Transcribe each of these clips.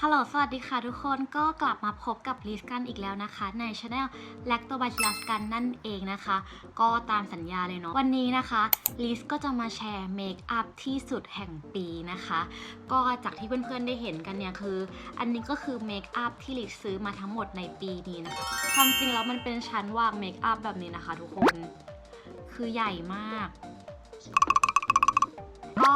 ฮัลโหล สวัสดีค่ะทุกคนก็กลับมาพบกับลิสกันอีกแล้วนะคะ ในช anel Lactobacillus กันนั่นเองนะคะ ก็ตามสัญญาเลยเนาะวันนี้นะคะลิสก็จะมาแชร์เมคอัพที่สุดแห่งปีนะคะ ก็จากที่เพื่อนๆได้เห็นกันเนี่ยคือ อันนี้ก็คือเมคอัพที่ลิสซื้อมาทั้งหมดในปีนี้นะคะความจริงแล้วมันเป็นชั้นวางเมคอัพแบบนี้นะคะ ทุกคนคือใหญ่มากก็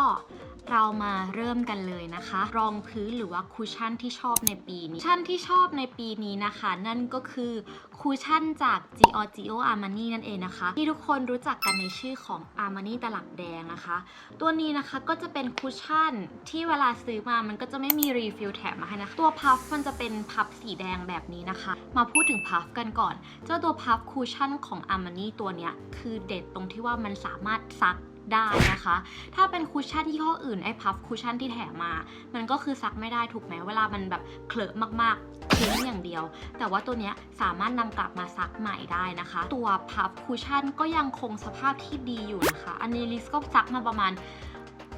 เรามาเริ่มกันเลยนะคะ รองพื้นหรือว่าคูชั่นที่ชอบในปีนี้คูชั่นที่ชอบในปีนี้นะคะ นั่นก็คือคูชั่นจาก Giorgio Armani นั่นเองนะคะ ที่ทุกคนรู้จักกันในชื่อของ Armani ตลับแดงนะคะ ตัวนี้นะคะก็จะเป็นคูชั่นที่เวลาซื้อมามันก็จะไม่มีรีฟิลแถมมาให้นะคะตัวพัฟมันจะเป็นพัฟสีแดงแบบนี้นะคะ มาพูดถึงพัฟกันก่อน เจ้าตัวพัฟคูชั่นของ Armani ตัวเนี้ยคือเด็ดตรงที่ว่ามันสามารถซัก ได้นะคะ ถ้าเป็นคุชชั่นที่ห้ออื่นไอ้พัฟคุชชั่นที่แถมมา มันก็คือซักไม่ได้ถูกไหมเวลามันแบบเคลอะมากๆทิ้งอย่างเดียว แต่ว่าตัวเนี้ยสามารถนำกลับมาซักใหม่ได้นะคะ ตัวพัฟคุชชั่นก็ยังคงสภาพที่ดีอยู่นะคะ อันนี้ลิสก็ซักมาประมาณ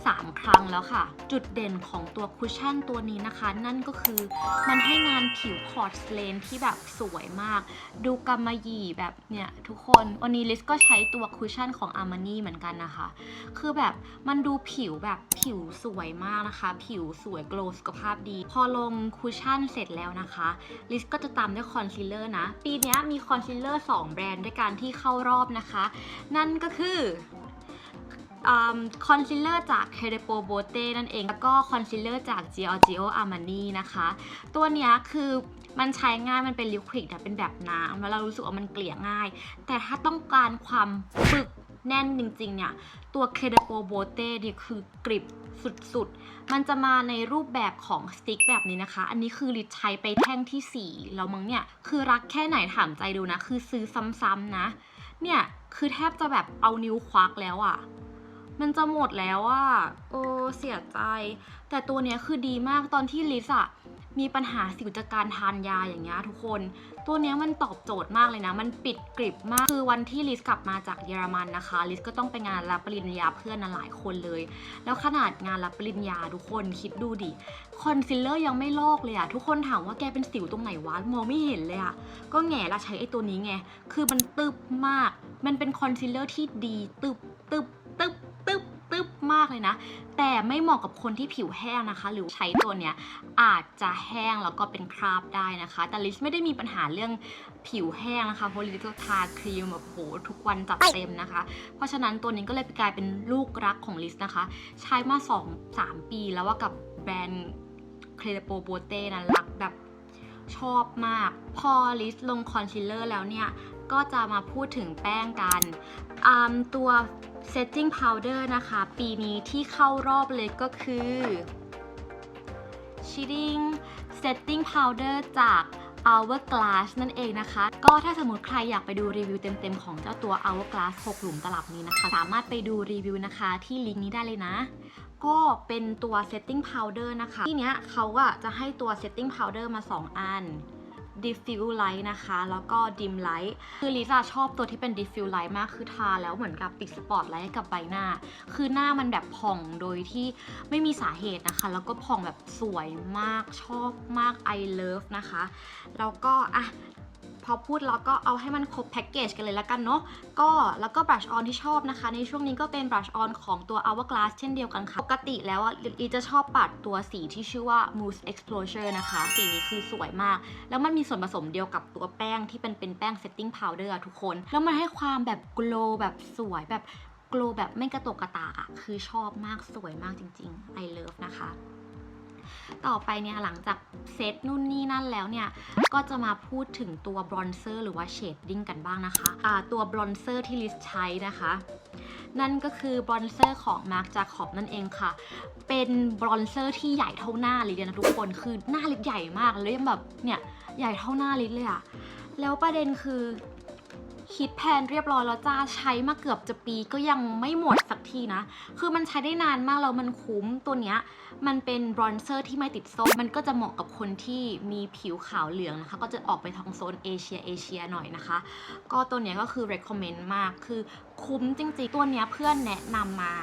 3 ครั้งแล้วค่ะ จุดเด่นของตัวคุชชั่นตัวนี้นะคะ นั่นก็คือมันให้งานผิวพอร์ตเลนที่แบบสวยมาก ดูกำมะหยี่แบบเนี่ย ทุกคนวันนี้ลิสก็ใช้ตัวคุชชั่นของ Armani เหมือนกันนะคะ คือแบบมันดูผิวแบบผิวสวยมากนะคะ ผิวสวยโกลว์สุขภาพดี พอลงคุชชั่นเสร็จแล้วนะคะลิสก็จะตามด้วยคอนซีลเลอร์นะ ปีนี้มีคอนซีลเลอร์2แบรนด์ด้วยกันที่เข้ารอบนะคะ นั่นก็คือ คอนซีลเลอร์จาก c a r e p o Bote นั่นเอง แล้วก็คอนซีลเลอร์จาก Giorgio Armani นะคะ ตัวนี้คือมันใช้ง่ายมันเป็นลิควิดอะเป็นแบบน้ำแล้วเรารู้สึกว่ามันเกลี่ยง่าย แต่ถ้าต้องการความปึกแน่นจริงๆเนี่ย ตัว c a r e p o Bote นี่คือกริบสุดๆ มันจะมาในรูปแบบของสติ๊กแบบนี้นะคะ อันนี้คือลิดใช้ไปแท่งที่ 4 แล้วมั้งเนี่ย คือรักแค่ไหนถามใจดูนะ คือซื้อซ้ำๆนะ เนี่ย คือแทบจะแบบเอานิ้วควักแล้วอะ มันจะหมดแล้วอะโอ้เสียใจ แต่ตัวเนี้ยคือดีมากตอนที่ลิซอะมีปัญหาสิวจากการทานยาอย่างเงี้ยทุกคน ตัวเนี้ยมันตอบโจทย์มากเลยนะ มันปิดกริบมาก คือวันที่ลิซกลับมาจากเยอรมันนะคะ ลิซก็ต้องไปงานรับปริญญาเพื่อนนะหลายคนเลย แล้วขนาดงานรับปริญญาทุกคนคิดดูดิ คอนซีลเลอร์ยังไม่ลอกเลยอะทุกคนถามว่าแกเป็นสิวตรงไหนวะ มองไม่เห็นเลยอะก็แง่ละใช้ไอ้ตัวนี้ไง คือมันตึบมาก มันเป็นคอนซีลเลอร์ที่ดีตึบตึบตึบตึบตึบ มากเลยนะ แต่ไม่เหมาะกับคนที่ผิวแห้งนะคะ หรือใช้ตัวเนี้ยอาจจะแห้งแล้วก็เป็นคราบได้นะคะ แต่ลิซไม่ได้มีปัญหาเรื่องผิวแห้งนะคะเพราะลิซก็ทาครีมแบบโหทุกวันจัดเต็มนะคะ เพราะฉะนั้นตัวนี้ก็เลยกลายเป็นลูกรักของลิซนะคะ ใช้มา 2-3 ปีแล้วว่ากับแบรนด์เคลโปโบเต้นะรักแบบชอบมาก พอลิซลงคอนซีลเลอร์แล้วเนี่ย ก็จะมาพูดถึงแป้งกันตัว setting powder นะคะ ปีนี้ที่เข้ารอบเลยก็คือ shading setting powder จาก Hourglass นั่นเองนะคะ ก็ถ้าสมมติใครอยากไปดูรีวิวเต็มๆ ของเจ้าตัว Hourglass 6 หลุมตลับนี้นะคะ สามารถไปดูรีวิวนะคะที่ลิงก์นี้ได้เลยนะ ก็เป็นตัว setting powder นะคะ ที่เนี้ยเขาอะจะให้ตัว setting powder มา 2 อัน diffuse light นะคะ แล้วก็ dim light คือลิซ่าชอบตัวที่เป็น diffuse light มาก คือทาแล้วเหมือนกับปิดสปอตไลท์กับใบหน้า คือหน้ามันแบบผ่องโดยที่ไม่มีสาเหตุนะคะ แล้วก็ผ่องแบบสวยมาก ชอบมาก I love นะคะ แล้วก็อะ พอพูดแล้วก็เอาให้มันครบแพ็กเกจกันเลยละกันเนาะก็แล้วก็บ r ัชออนที่ชอบนะคะ ในช่วงนี้ก็เป็นบ r ัชออนของตัว Hourglass เช่นเดียวกันค่ะ ปกติแล้วอีจะชอบปัดตัวสีที่ชื่อว่า Mousse Explosion นะคะ สีนี้คือสวยมาก แล้วมันมีส่วนผสมเดียวกับตัวแป้งที่เป็นเป็นแป้ง setting powder ทุกคน แล้วมันให้ความแบบ glow แบบสวยแบบ glow แบบไม่กระตกกระตากอะคือชอบมากสวยมากจริงๆ I love นะคะ ต่อไปเนี่ยหลังจากเซตนู่นนี่นั่นแล้วเนี่ย ก็จะมาพูดถึงตัวบรอนเซอร์หรือว่าเชดดิ้งกันบ้างนะคะอ่าตัวบรอนเซอร์ที่ลิสใช้นะคะ นั่นก็คือบรอนเซอร์ของ Marc Jacob นั่นเองค่ะ เป็นบรอนเซอร์ที่ใหญ่เท่าหน้าลิสเลยนะทุกคน คือหน้าลิใหญ่มากเลยแบบเนี่ยใหญ่เท่าหน้าลิเลยอะแล้วประเด็นคือ คิดแพลนเรียบร้อยแล้วจ้าใช้มาเกือบจะปีก็ยังไม่หมดสักทีนะ คือมันใช้ได้นานมากแล้วมันคุ้มตัวเนี้ยมันเป็นบรอนเซอร์ที่ไม่ติดโซนมันก็จะเหมาะกับคนที่มีผิวขาวเหลืองนะคะ ก็จะออกไปทางโซนเอเชียเอเชียหน่อยนะคะ ก็ตัวเนี้ยก็คือ recommend มากคือ คุ้มจริงๆ ตัวเนี้ยเพื่อนแนะนำมา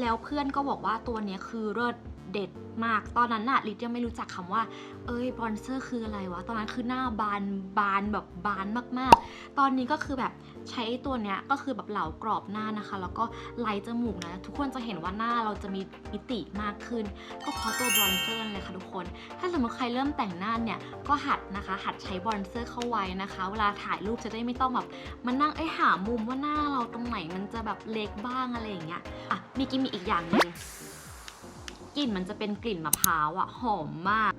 แล้วเพื่อนก็บอกว่าตัวเนี้ยคือเลิศเด็ดมาก ตอนนั้นน่ะลิทยังไม่รู้จักคำว่า เอ้ยบรอนเซอร์คืออะไรวะ ตอนนั้นคือหน้าบานบานแบบบานมากๆ ตอนนี้ก็คือแบบ ใช้ตัวเนี้ยก็คือแบบเหลากรอบหน้านะคะ แล้วก็ไล่จมูกนะ ทุกคนจะเห็นว่าหน้าเราจะมีมิติมากขึ้น ก็เพราะตัวบรอนเซอร์เลยค่ะทุกคน ถ้าสมมติใครเริ่มแต่งหน้าเนี่ยก็หัดนะคะ หัดใช้บรอนเซอร์เข้าไว้นะคะ เวลาถ่ายรูปจะได้ไม่ต้องแบบมานั่งไอ้หามุมว่าหน้าเราตรงไหนมันจะแบบเล็กบ้างอะไรอย่างเงี้ยอะมีกิมมีอีกอย่างหนึ่งกลิ่นมันจะเป็นกลิ่นมะพร้าวอะหอมมาก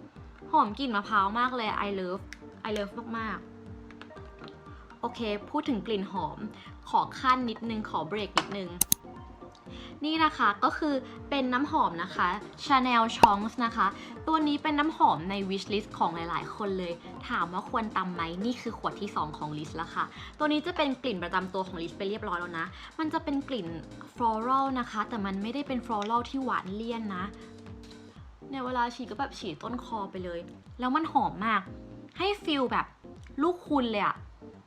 หอมกลิ่นมะพร้าวมากเลย I love I love มากๆ โอเค พูดถึงกลิ่นหอม ขอขั้นนิดนึง ขอเบรกนิดนึง นี่นะคะก็คือเป็นน้ำหอมนะคะ Chanel Chonks นะคะ ตัวนี้เป็นน้ำหอมใน wish list ของหลายๆ คนเลย ถามว่าควรตำไหมนี่คือขวดที่ 2 ของลิสแล้วค่ะ ตัวนี้จะเป็นกลิ่นประจำตัวของลิสไปเรียบร้อยแล้วนะ มันจะเป็นกลิ่น floral นะคะ แต่มันไม่ได้เป็น floral ที่หวานเลี่ยนนะเนี่ยเวลาฉีดก็แบบฉีดต้นคอไปเลย แล้วมันหอมมาก ให้ฟิลแบบลูกคุณเลยอะ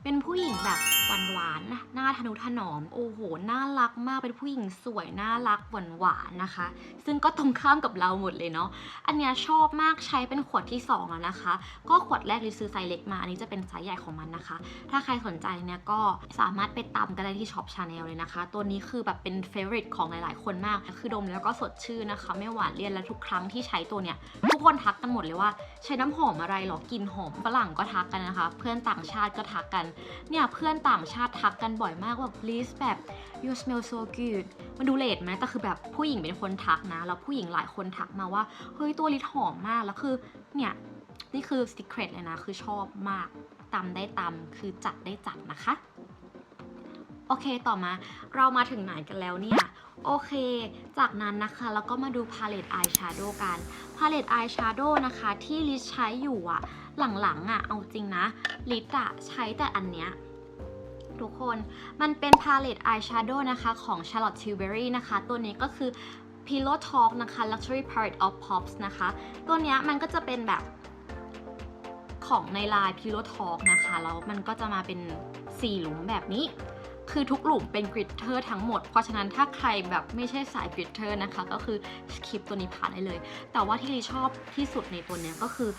เป็นผู้หญิงแบบ หวานๆนะหน้าทนุถนอม โอ้โห น่ารักมากเป็นผู้หญิงสวย น่ารักหวานหวานๆนะคะ ซึ่งก็ตรงข้ามกับเราหมดเลยเนาะ อันเนี้ยชอบมากใช้เป็นขวดที่ 2 แล้วนะคะ ก็ขวดแรกลิซื้อไซส์เล็กมา อันนี้จะเป็นไซส์ใหญ่ของมันนะคะ ถ้าใครสนใจเนี่ยก็สามารถไปตามกันได้ที่ช็อปชาแนลเลยนะคะ ตัวนี้คือแบบเป็นเฟ v o r i t e ของหลาย ๆ คนมาก คือดมแล้วก็สดชื่นนะคะ ไม่หวานเลี่ยนและทุกครั้งที่ใช้ตัวเนี้ยทุกคนทักกันหมดเลยว่า ใช้น้ำหอมอะไรหรอกลินหอมฝรั่งก็ทักกันนะคะ เพื่อนต่างชาติก็ทักกัน เนี่ยเพื่อนต่างชาติทักกันบ่อยมากว่า please แบบ you smell so good มันดูเลดไหมแต่คือแบบผู้หญิงเป็นคนทักนะ แล้วผู้หญิงหลายคนทักมาว่า เฮ้ย ตัวลิตหอมมาก แล้วคือ เนี่ย นี่คือ secret เลยนะ คือชอบมากตำได้ตำคือจัดได้จัดนะคะ โอเคต่อมาเรามาถึงไหนกันแล้วเนี่ยโอเค จากนั้นนะคะแล้วก็มาดู palette eyeshadow กัน palette eyeshadow นะคะที่ลิซใช้อยู่อะหลังๆอะเอาจริงนะ ลิซอะใช้แต่อันเนี้ย ทุกคน มันเป็น palette eyeshadow นะคะ ของ Charlotte Tilbury นะคะ ตัวนี้ก็คือ Pillow Talk นะคะ Luxury Palette of Pops นะคะ ตัวเนี้ยมันก็จะเป็นแบบของในลาย Pillow Talk นะคะ แล้วมันก็จะมาเป็น4หลุมแบบนี้ คือทุกหลุมเป็นกริตเตอร์ทั้งหมด เพราะฉะนั้นถ้าใครแบบไม่ใช่สายกริตเตอร์นะคะ ก็คือสคิปตัวนี้ผ่านได้เลย แต่ว่าที่ลิชอบที่สุดในตัวเนี้ยก็คือ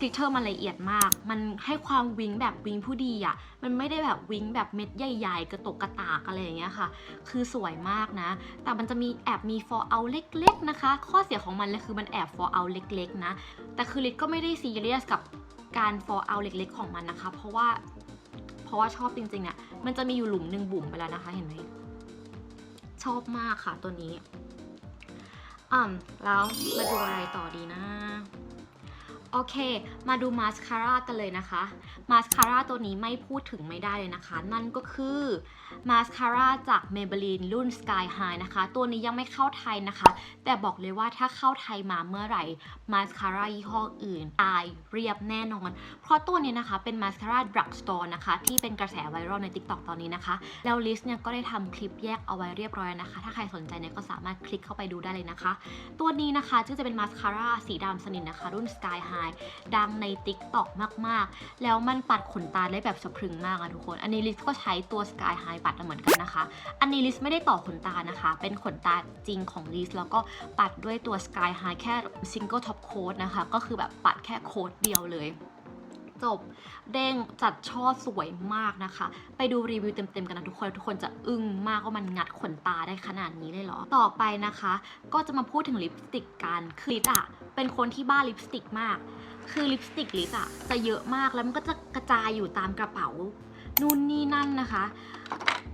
กริตเตอร์มันละเอียดมาก มันให้ความวิงแบบวิงผู้ดีอะ่ะ มันไม่ได้แบบวิงแบบเม็ดใหญ่ๆ กระตกกระตากอะไรอย่างเงี้ยค่ะ คือสวยมากนะ แต่มันจะมีแอบมี for out เล็กๆนะคะ ข้อเสียของมันเลยคือมันแอบ for out เล็กๆนะ แต่คือลิศก็ไม่ได้ซีเรียสกับการ for out เล็กๆ ของมันนะคะ เพราะว่า เพราะว่าชอบจริงๆอะ่ะ มันจะมีอยู่หลุมหนึ่งบุ๋มไปแล้วนะคะ เห็นไหม ชอบมากค่ะตัวนี้อ่าแล้วมาดูอะไรต่อดีนะ โอเค มาดูมาสคาร่ากันเลยนะคะ มาสคาร่าตัวนี้ไม่พูดถึงไม่ได้เลยนะคะ นั่นก็คือมาสคาร่าจาก Maybelline รุ่น Sky High นะคะ ตัวนี้ยังไม่เข้าไทยนะคะ แต่บอกเลยว่าถ้าเข้าไทยมาเมื่อไหร่มาสคาร่ายี่ห้ออื่น ตายเรียบแน่นอน เพราะตัวนี้นะคะเป็นมาสคาร่าดรักสโตร์นะคะ ที่เป็นกระแสไวรัลใน TikTok ตอนนี้นะคะ แล้วลิสเนี่ยก็ได้ทำคลิปแยกเอาไว้เรียบร้อยนะคะ ถ้าใครสนใจเนี่ยก็สามารถคลิกเข้าไปดูได้เลยนะคะ ตัวนี้นะคะจะเป็นมาสคาร่าสีดำสนิทนะคะ รุ่น Sky High ดังใน TikTok มากๆ แล้วมันปัดขนตาได้แบบสะพรึงมากอะทุกคน อันนี้ลิสก็ใช้ตัว Sky High ปัดเหมือนกันนะคะ อันนี้ลิสไม่ได้ต่อขนตานะคะ เป็นขนตาจริงของลิสแล้วก็ปัดด้วยตัว Sky High แค่ Single Top Coat นะคะ ก็คือแบบปัดแค่โค้ดเดียวเลย จบเด้งจัดช่อสวยมากนะคะ ไปดูรีวิวเต็มๆกันนะทุกคน ทุกคนจะอึ้งมากว่ามันงัดขนตาได้ขนาดนี้เลยเหรอ ต่อไปนะคะ ก็จะมาพูดถึงลิปสติกกันคือลิสอะเป็นคนที่บ้าลิปสติกมาก คือลิปสติกลิสอะจะเยอะมากแล้วมันก็จะกระจายอยู่ตามกระเป๋านู่นนี่นั่นนะคะ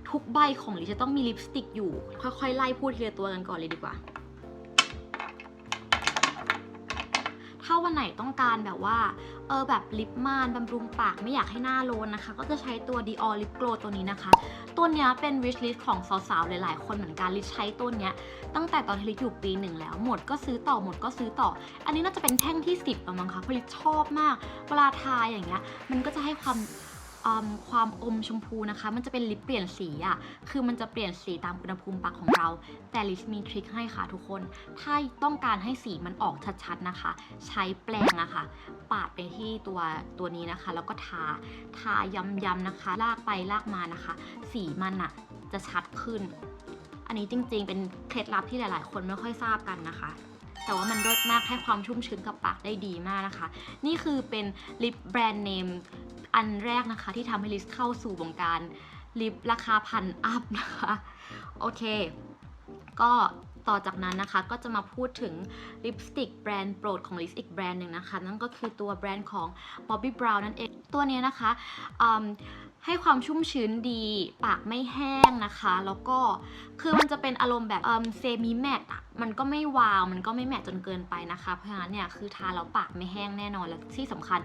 ทุกใบของลิสจะต้องมีลิปสติกอยู่ ค่อยๆไล่พูดทีละตัวกันก่อนเลยดีกว่า วันไหนต้องการแบบว่า เออแบบลิปมานบำรุงปากไม่อยากให้หน้าโลนนะคะ ก็จะใช้ตัว Dior Lip Glow ตัวนี้นะคะ ตัวเนี้ยเป็น wish list ของสาวๆ หลายๆ คนเหมือนกันลิซใช้ตัวเนี้ยตั้งแต่ตอนที่ลิซอยู่ปีหนึ่งแล้ว หมดก็ซื้อต่อหมดก็ซื้อต่อ อันนี้น่าจะเป็นแท่งที่ 10ประมั้งคะเพราะลิซชอบมาก เวลาทาอย่างเงี้ย มันก็จะให้ความ ความอมชมพูนะคะ มันจะเป็นลิปเปลี่ยนสีอะคือมันจะเปลี่ยนสีตามอุณหภูมิปากของเรา แต่ลิสมีทริคให้ค่ะทุกคน ถ้าต้องการให้สีมันออกชัดๆนะคะ ใช้แปรงอะค่ะ ปาดไปที่ตัวตัวนี้นะคะ แล้วก็ทา ทาย้ำๆนะคะ ลากไปลากมานะคะ สีมันอะจะชัดขึ้น อันนี้จริงๆ เป็นเคล็ดลับที่หลาย ๆ คนไม่ค่อยทราบกันนะคะแต่ว่ามันรสมากให้ความชุ่มชื้นกับปากได้ดีมากนะคะ นี่คือเป็นลิปแบรนด์เนม อันแรกนะคะ ที่ทำให้ลิสเข้าสู่วงการลิปราคาพันอัพนะคะ โอเค ก็ต่อจากนั้นนะคะก็จะมาพูดถึงลิปสติกแบรนด์โปรดของลิสอีกแบรนด์หนึ่งนะคะ นั่นก็คือตัวแบรนด์ของ Bobbi Brown นั่นเอง ตัวนี้นะคะให้ความชุ่มชื้นดี ปากไม่แห้งนะคะ แล้วก็คือมันจะเป็นอารมณ์แบบเซมิแมตอะ มันก็ไม่วาวมันก็ไม่แมตจนเกินไปนะคะ เพราะฉะนั้นเนี่ยคือทาแล้วปากไม่แห้งแน่นอน และที่สำคัญ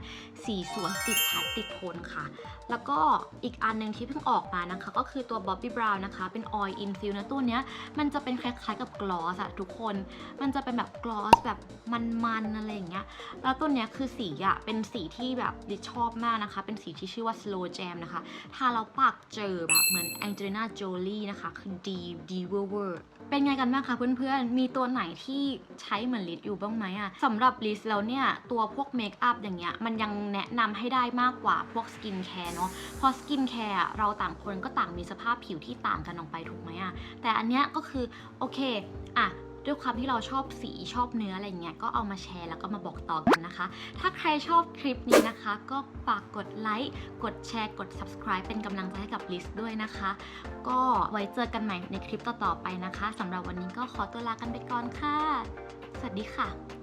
สีสวยติดชัดติดทนค่ะ แล้วก็อีกอันหนึ่งที่เพิ่งออกมานะคะ ก็คือตัว Bobbi Brown นะคะ เป็น Oil Infused นะตัวเนี้ยมันจะเป็นคล้ายๆกับกลอสอะทุกคน มันจะเป็นแบบกลอสแบบมันๆอะไรอย่างเงี้ย แล้วตัวเนี้ยคือสีอะเป็นสีที่แบบดิชอบมากนะคะ เป็นสีที่ชื่อว่า Slow Jam นะคะ ทาแล้วปากเจอแบบเหมือน Angelina Jolie นะคะ คือดีดีเวอร์เวอร์เป็นไงกันบ้างคะเพื่อนๆมีีตัวไหนที่ใช้เหมือนลิสอยู่บ้างไหมอะสำหรับลิสแล้วเนี่ย ตัวพวกเมคอัพอย่างเงี้ยมันยังแนะนำให้ได้มากกว่าพวกสกินแคร์เนาะเพราะสกินแคร์เราต่างคนก็ต่างมีสภาพผิวที่ต่างกันออกไปถูกไหมอะแต่อันเนี้ยก็คือโอเคอะ ด้วยความที่เราชอบสีชอบเนื้ออะไรเงี้ยก็เอามาแชร์แล้วก็มาบอกต่อกันนะคะ ถ้าใครชอบคลิปนี้นะคะ ก็ฝากกดไลค์กดแชร์กด subscribe เป็นกำลังใจให้กับลิสด้วยนะคะ ก็ไว้เจอกันใหม่ในคลิปต่อๆไปนะคะสำหรับวันนี้ก็ขอตัวลากันไปก่อนค่ะ สวัสดีค่ะ